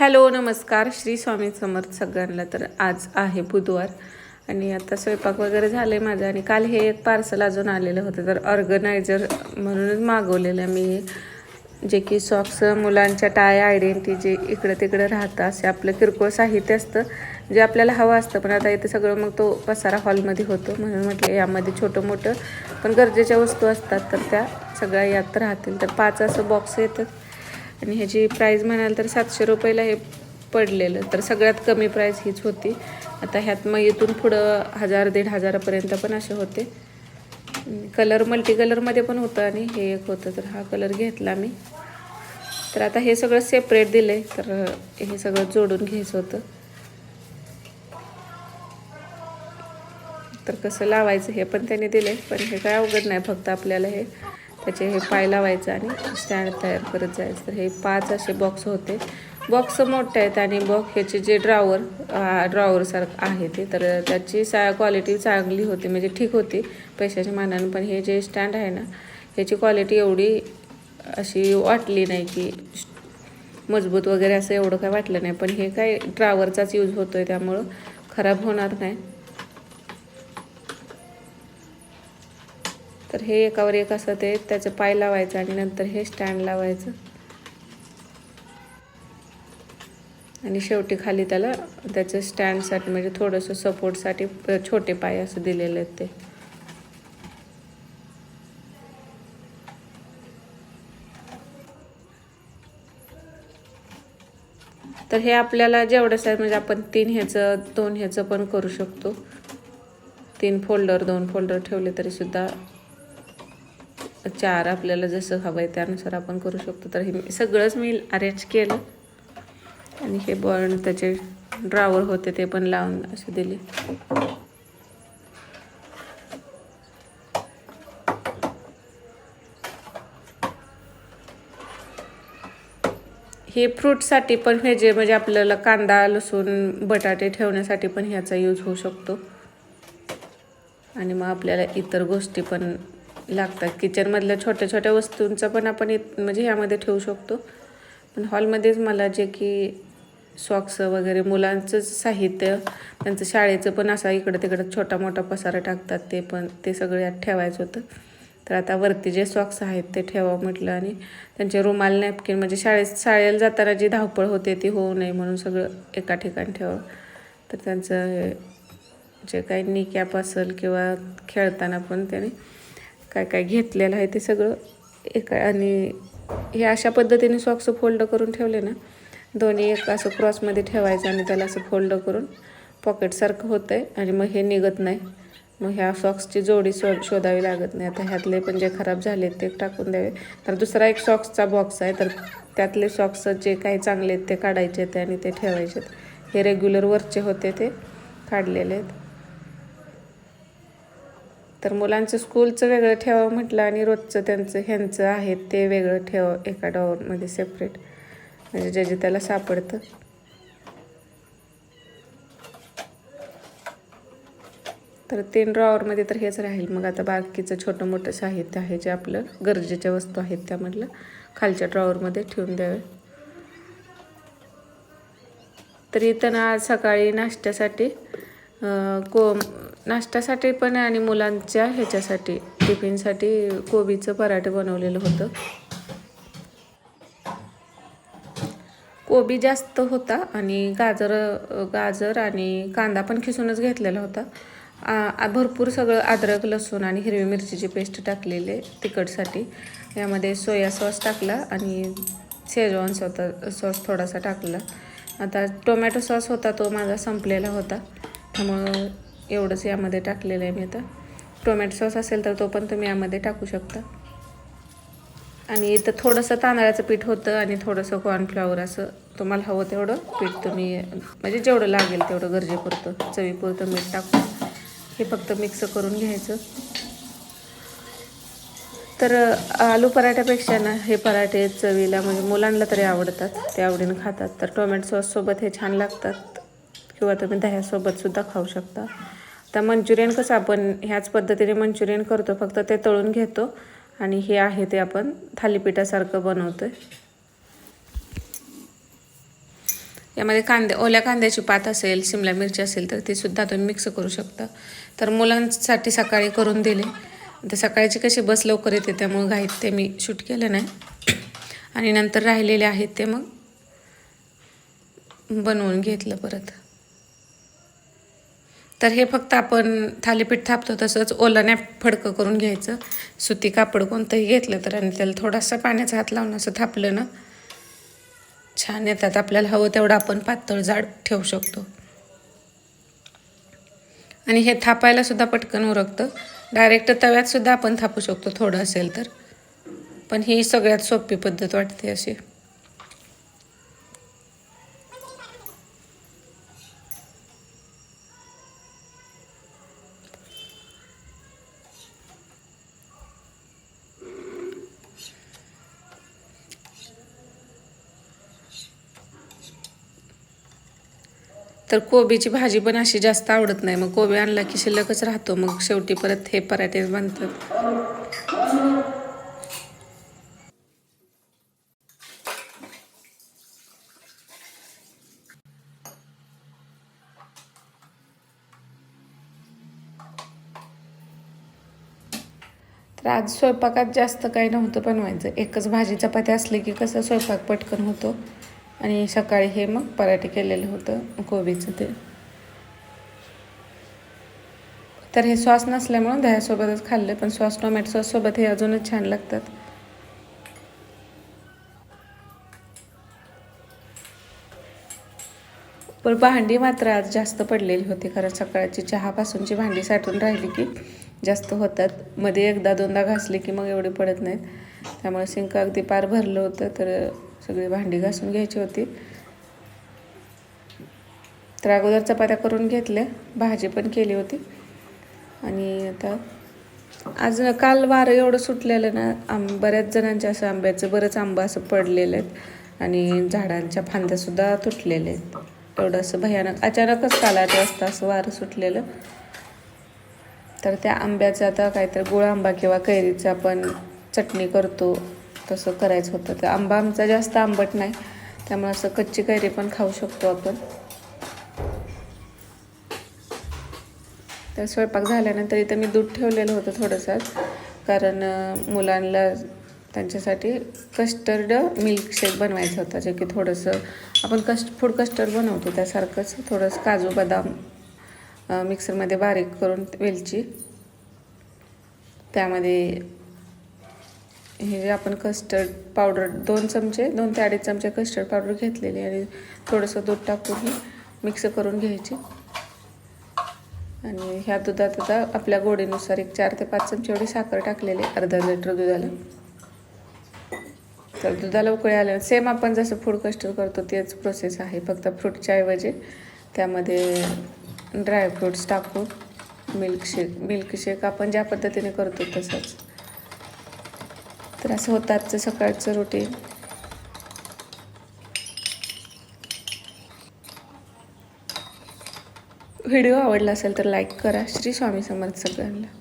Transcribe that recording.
Hello नमस्कार. श्री स्वामी समर्थ सगळ्यांना तर आज आहे बुधवार आणि आता स्वयंपाक वगैरे झालं आहे माझं आणि काल हे एक पार्सल अजून आलेलं होतं. तर ऑर्गनायझर म्हणूनच मागवलेलं मी. जे की सॉक्स मुलांच्या टाय आयडेंटी जे इकडं तिकडं राहतं असे आपलं किरकोळ साहित्य असतं जे आपल्याला हवं असतं. पण आता इथे सगळं मग तो पसारा हॉलमध्ये होतो. म्हणून म्हटलं यामध्ये छोटं मोठं पण गरजेच्या वस्तू असतात तर त्या सगळ्या यात राहतील. तर पाच असं बॉक्स येतात आणि ह्याची प्राईज म्हणाल तर सातशे रुपयाला हे पडलेलं. तर सगळ्यात कमी प्राईज हीच होती. आता ह्यात मग इथून पुढं हजार दीड हजारापर्यंत पण असे होते. कलर मल्टी कलरमध्ये पण होतं आणि हे एक होतं तर हा कलर घेतला मी. तर आता हे सगळं सेपरेट दिलं आहे तर हे सगळं जोडून घ्यायचं होतं. तर कसं लावायचं हे पण त्यांनी दिले पण हे काय अवघड नाही फक्त आपल्याला हे. त्याचे हे पाय लावायचं आणि स्टँड तयार करत जायचं. तर हे पाच असे बॉक्स होते. बॉक्स मोठे आहेत आणि बॉक्स ह्याचे जे ड्रॉवर ड्रॉवरसारखं आहे ते. तर त्याची सा क्वालिटी चांगली होती म्हणजे ठीक होती पैशाच्या मानाने. पण हे जे स्टँड आहे ना ह्याची क्वालिटी एवढी अशी वाटली नाही की मजबूत वगैरे असं एवढं काय वाटलं नाही. पण हे काय ड्रावरचाच यूज होतो आहे त्यामुळं खराब होणार नाही. तर हे एकावर एक असं ते त्याचं पाय लावायचं आणि नंतर हे स्टँड लावायचं. आणि शेवटी खाली त्याला त्याचं स्टँडसाठी म्हणजे थोडंसं सपोर्टसाठी छोटे पाय असं दिलेले आहेत ते. तर हे आपल्याला जेवढं साईज म्हणजे आपण तीन ह्याचं दोन ह्याचं पण करू शकतो. तीन फोल्डर दोन फोल्डर ठेवले तरी सुद्धा चार आपल्याला जसं हवं आहे त्यानुसार आपण करू शकतो. तर हे सगळंच मी अरेंज केलं. आणि हे बॉल त्याचे ड्रावर होते ते पण लावून असे दिले. हे फ्रूटसाठी पण हे जे म्हणजे आपल्याला कांदा लसूण बटाटे ठेवण्यासाठी पण ह्याचा यूज होऊ शकतो. आणि मग आपल्याला इतर गोष्टी पण लागतात. किचनमधल्या छोट्या छोट्या वस्तूंचा पण आपण म्हणजे ह्यामध्ये ठेवू शकतो. पण हॉलमध्येच मला जे की सॉक्स वगैरे मुलांचं साहित्य त्यांचं शाळेचं पण असा इकडं तिकडं छोटा मोठा पसारा टाकतात ते पण ते सगळे ठेवायचं होतं. तर आता वरती जे सॉक्स आहेत ते ठेवा म्हटलं आणि त्यांचे रुमाल नॅपकिन म्हणजे शाळेत शाळेला जाताना जी धावपळ होते ती होऊ नये म्हणून सगळं एका ठिकाणी ठेवावं तर त्यांचं जे काही निकॅप असेल किंवा खेळताना पण त्याने काय काय घेतलेलं आहे ते सगळं एका आणि हे अशा पद्धतीने सॉक्स फोल्ड करून ठेवले ना दोन्ही एक असं क्रॉसमध्ये ठेवायचं आणि त्याला असं फोल्ड करून पॉकेटसारखं होतं आहे आणि मग हे निघत नाही. मग ह्या सॉक्सची जोडी शो शोधावी लागत नाही. आता ह्यातले पण जे खराब झाले ते टाकून द्यावे. तर दुसरा एक सॉक्सचा बॉक्स आहे. तर त्यातले सॉक्स जे काही चांगले आहेत ते काढायचे आहेत आणि ते ठेवायचे आहेत. हे रेग्युलर वरचे होते ते काढलेले आहेत. तर मुलांचं स्कूलचं वेगळं ठेवावं म्हटलं आणि रोजचं त्यांचं ह्यांचं आहे ते वेगळं ठेवावं एका डॉवरमध्ये सेपरेट म्हणजे जे जे त्याला सापडतं. तर तीन ड्रॉवरमध्ये तर हेच राहील. मग आता बाकीचं छोटं मोठं साहित्य आहे जे आपलं गरजेच्या वस्तू आहेत त्यामधलं खालच्या ड्रॉवरमध्ये ठेवून द्यावे. तरी त्यांना आज सकाळी नाश्त्यासाठी को नाश्त्यासाठी पण आणि मुलांच्या ह्याच्यासाठी टिफिनसाठी कोबीचं पराठे बनवलेलं होतं. कोबी जास्त होता आणि गाजर गाजर आणि कांदा पण खिसूनच घेतलेला होता. आ- भरपूर सगळं अद्रक लसूण आणि हिरवी मिरचीची पेस्ट टाकलेले तिखटसाठी. यामध्ये सोया सॉस टाकला आणि शेजवान सॉस सॉस थोडासा टाकला. आता टोमॅटो सॉस होता तो माझा संपलेला होता. त्यामुळं एवढंच यामध्ये टाकलेलं आहे मी आता. टोमॅटो सॉस असेल तर तो पण तुम्ही यामध्ये टाकू शकता. आणि इथं थोडंसं तांदळाचं पीठ होतं आणि थोडंसं कॉर्नफ्लॉवर असं तुम्हाला हवं तेवढं पीठ तुम्ही म्हणजे जेवढं लागेल तेवढं गरजेपुरतं चवीपुरतं मीठ टाकून. हे फक्त मिक्स करून घ्यायचं. तर आलू पराठ्यापेक्षा ना हे पराठे चवीला म्हणजे मुलांना तरी आवडतात ते आवडीनं खातात. तर टोमॅटो सॉससोबत हे छान लागतात. किंवा तुम्ही दह्यासोबतसुद्धा खाऊ शकता. तर मंचुरियन कसं आपण ह्याच पद्धतीने मंचुरियन करतो फक्त ते तळून घेतो आणि हे आहे ते आपण थालीपीठासारखं बनवतो आहे यामध्ये कांदे ओल्या कांद्याची पात असेल शिमला मिरची असेल तर ती सुद्धा तुम्ही मिक्स करू शकता. तर मुलांसाठी सकाळी करून दिले. तर सकाळची कशी बस लवकर येते त्यामुळे घाईत ते मी शूट केलं नाही. आणि नंतर राहिलेले आहेत ते मग बनवून घेतलं परत. तर हे फक्त आपण थालीपीठ थापतो तसंच ओलाने फडकं करून घ्यायचं. सुती कापड कोणतंही घेतलं तर आणि त्याला थोडासा पाण्याचा हात लावून असं थापलं ना छान येतात. आपल्याला हवं तेवढं आपण पातळ जाड ठेवू शकतो. आणि हे थापायला सुद्धा पटकन उरकतं. डायरेक्ट तव्यात सुद्धा आपण थापू शकतो थोडं असेल तर. पण ही सगळ्यात सोपी पद्धत वाटते अशी. तर कोबीची भाजी पण अशी जास्त आवडत नाही. मग कोबी आणला की शिल्लकच राहतो. मग शेवटी परत हे पराठे बनतात. तर आज स्वयंपाकात जास्त काही नव्हतं बनवायचं. एकच भाजी चपाती असली की कसं स्वयंपाक पटकन होतो. आणि सकाळी हे मग पराठे केलेलं होतं कोबीचं ते. तर हे सॉस नसल्यामुळं दह्यासोबतच खाल्लं पण सॉस टोमॅटो सॉससोबत हे अजूनच छान लागतात. पण भांडी मात्र आज जास्त पडलेली होती कारण सकाळची चहापासूनची भांडी साठून राहिली की जास्त होतात. मध्ये एकदा दोनदा घासली की मग एवढी पडत नाहीत. त्यामुळे सिंक अगदी पार भरलं होतं तर सगळी भांडी घासून घ्यायची होती. तर अगोदर चपात्या करून घेतल्या भाजी पण केली होती. आणि आता आज काल वारं एवढं सुटलेलं ना आम बऱ्याच जणांच्या असं आंब्याचं बरंच आंबा असं पडलेलं आहेत. आणि झाडांच्या फांद्यासुद्धा तुटलेल्या आहेत. एवढं असं भयानक अचानकच काल आठ वाजता असं वारं सुटलेलं. तर त्या आंब्याचं आता काहीतरी गुळ आंबा किंवा कैरीचं आपण चटणी करतो. तसं करायचं होतं. तर आंबा आमचा जास्त आंबट नाही. त्यामुळे असं कच्ची कैरी पण खाऊ शकतो आपण. तर स्वयंपाक झाल्यानंतर इथं मी दूध ठेवलेलं होतं थोडंसं. कारण मुलांना त्यांच्यासाठी कस्टर्ड मिल्कशेक बनवायचं होतं. जे की थोडंसं आपण कस्ट फूड कस्टर्ड बनवतो. त्यासारखंच थोडंसं काजू बदाम मिक्सरमध्ये बारीक करून वेलची. त्यामध्ये हे जे आपण कस्टर्ड पावडर दोन चमचे दोन ते अडीच चमचे कस्टर्ड पावडर घेतलेली आणि थोडंसं दूध टाकून मिक्स करून घ्यायची. आणि ह्या दुधात आता आपल्या गोडीनुसार एक चार ते पाच चमचे एवढी साखर टाकलेली अर्धा लिटर दुधाला. तर दुधाला उकळी आल्या सेम आपण जसं फूड कस्टर्ड करतो तेच प्रोसेस आहे फक्त फ्रूटच्या ऐवजी त्यामध्ये ड्रायफ्रूट्स टाकून मिल्कशेक मिल्कशेक आपण ज्या पद्धतीने करतो तसंच. तर असं होतं आजचं सकाळचं रुटीन व्हिडिओ आवडला असेल तर लाईक करा. श्री स्वामी समर्थ सगळ्यांना.